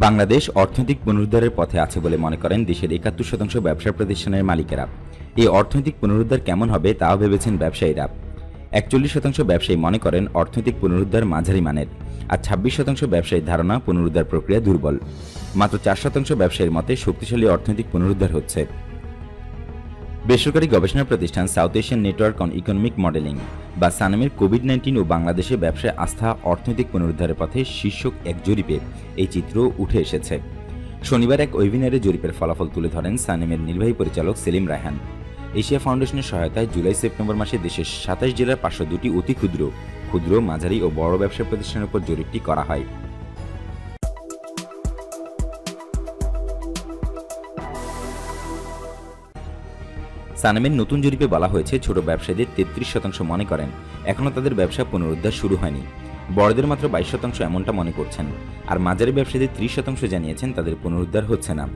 বাংলাদেশ অর্থনৈতিক পুনরুদ্ধারের পথে আছে বলে মনে করেন দেশের একাত্তর শতাংশ ব্যবসা প্রতিষ্ঠানের মালিকেরা। এই অর্থনৈতিক পুনরুদ্ধার কেমন হবে তাও ভেবেছেন ব্যবসায়ীরা। একচল্লিশ শতাংশ ব্যবসায়ী মনে করেন অর্থনৈতিক পুনরুদ্ধার মাঝারি মানের, আর ছাব্বিশ শতাংশ ব্যবসায়ীর ধারণা পুনরুদ্ধার প্রক্রিয়া দুর্বল। মাত্র চার শতাংশ ব্যবসায়ীর মতে শক্তিশালী অর্থনৈতিক পুনরুদ্ধার হচ্ছে। বেসরকারি গবেষণা প্রতিষ্ঠান south Asian network on economic modelling বা সানামের কোভিড নাইন্টিন ও বাংলাদেশে ব্যবসায় আস্থা, অর্থনৈতিক পুনরুদ্ধারের পথে শীর্ষক এক জরিপে এই চিত্র উঠে এসেছে। শনিবার এক ওয়েবিনারে জরিপের ফলাফল তুলে ধরেন সানেমের নির্বাহী পরিচালক সেলিম রায়হান। এশিয়া ফাউন্ডেশনের সহায়তায় জুলাই সেপ্টেম্বর মাসে দেশের সাতাশ জেলার পাঁচশো দুটি অতি ক্ষুদ্র ক্ষুদ্র, মাঝারি ও বড় ব্যবসা প্রতিষ্ঠানের উপর জরিপটি করা হয়। সানামের নতুন জরিপে বলা হয়েছে, ছোট ব্যবসায়ীদের তেত্রিশ শতাংশ মনে করেন। এখনও তাদের ব্যবসা পুনরুদ্ধার শুরু হয়নি। বড়দের মাত্র বাইশ শতাংশ এমনটা মনে করছেন। আর মাঝারি ব্যবসায়ীদের ত্রিশ শতাংশ জানিয়েছেন তাদের পুনরুদ্ধার হচ্ছে না।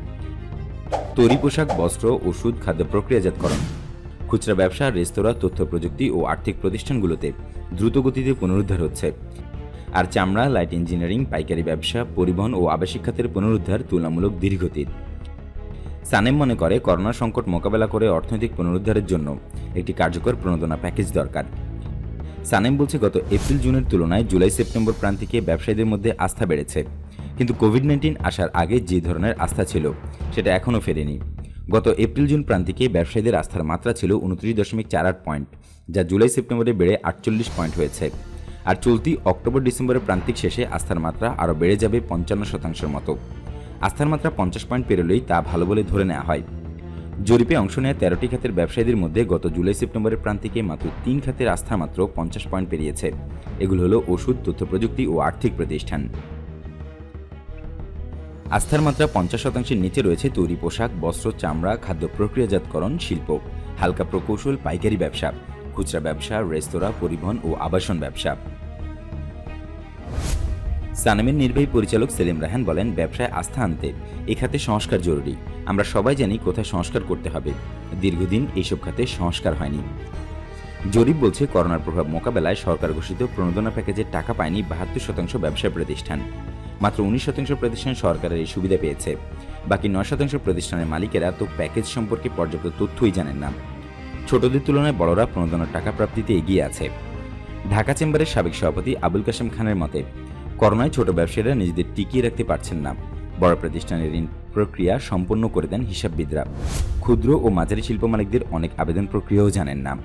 তৈরি পোশাক, বস্ত্র, ওষুধ, খাদ্য প্রক্রিয়াজাতকরণ। খুচরা ব্যবসা, রেস্তোরাঁ, তথ্য প্রযুক্তি ও আর্থিক প্রতিষ্ঠানগুলোতে দ্রুত গতিতে পুনরুদ্ধার হচ্ছে। আর চামড়া, লাইট ইঞ্জিনিয়ারিং, পাইকারি ব্যবসা, পরিবহন ও আবাসিক খাতের পুনরুদ্ধার তুলনামূলক দীর্ঘতীর সানেম মনে করে করোনা সংকট মোকাবেলা করে অর্থনৈতিক পুনরুদ্ধারের জন্য একটি কার্যকর প্রণোদনা প্যাকেজ দরকার। সানেম বলছে, গত এপ্রিল জুনের তুলনায় জুলাই সেপ্টেম্বর প্রান্তিকে ব্যবসায়ীদের মধ্যে আস্থা বেড়েছে। কিন্তু কোভিড নাইন্টিন আসার আগে যে ধরনের আস্থা ছিল, সেটা এখনও ফেরেনি। গত এপ্রিল জুন প্রান্তিকে ব্যবসায়ীদের আস্থার মাত্রা ছিল উনত্রিশ দশমিক চার আট পয়েন্ট, যা জুলাই সেপ্টেম্বরে বেড়ে আটচল্লিশ পয়েন্ট হয়েছে। আর চলতি অক্টোবর ডিসেম্বরের প্রান্তিক শেষে আস্থার মাত্রা আরও বেড়ে যাবে পঞ্চান্ন শতাংশের মতো। আস্থার মাত্রা পঞ্চাশ পয়েন্ট পেরোলেই তা ভালো বলে ধরে নেওয়া হয়। জরিপে অংশ নেওয়া তেরোটি খাতের ব্যবসায়ীদের মধ্যে গত জুলাই সেপ্টেম্বরের প্রান্তিকে মাত্র তিন খাতের আস্থা মাত্র পঞ্চাশ পয়েন্ট পেরিয়েছে। এগুলো হলো ওষুধ, তথ্য প্রযুক্তি ও আর্থিক প্রতিষ্ঠান। আস্থার মাত্রা পঞ্চাশ শতাংশের নিচে রয়েছে তৈরি পোশাক, বস্ত্র, চামড়া, খাদ্য প্রক্রিয়াজাতকরণ, শিল্প, হালকা প্রকৌশল, পাইকারি ব্যবসা, খুচরা ব্যবসা, রেস্তোরাঁ, পরিবহন ও আবাসন ব্যবসা। সানামের নির্বাহী পরিচালক সেলিম রাহান বলেন, ব্যবসায় আস্থা আনতে এ খাতে সংস্কার জরুরি। আমরা সবাই জানি কোথায় সংস্কার করতে হবে। দীর্ঘদিন এইসব খাতে সংস্কার হয়নি। জরিপ বলছে, করোনার প্রভাব মোকাবেলায় সরকার ঘোষিত প্রণোদনা প্যাকেজের টাকা পায়নি বাহাত্তর শতাংশ ব্যবসা প্রতিষ্ঠান। মাত্র উনিশ শতাংশ প্রতিষ্ঠান সরকারের এই সুবিধা পেয়েছে। বাকি নয় শতাংশ প্রতিষ্ঠানের মালিকেরা তো প্যাকেজ সম্পর্কে পর্যাপ্ত তথ্যই জানেন না। ছোটদের তুলনায় বড়রা প্রণোদনার টাকা প্রাপ্তিতে এগিয়ে আছে। ঢাকা চেম্বারের সাবেক সভাপতি আবুল কাশেম খানের মতে করোনায় ছোট ব্যবসায়ীরা নিজেদের টিকিয়ে রাখতে পারছেন না। বড় প্রতিষ্ঠানের ঋণ প্রক্রিয়া সম্পন্ন করে দেন হিসাববিদরা। ক্ষুদ্র ও মাঝারি শিল্প মালিকদের অনেক আবেদন প্রক্রিয়াও জানেন না।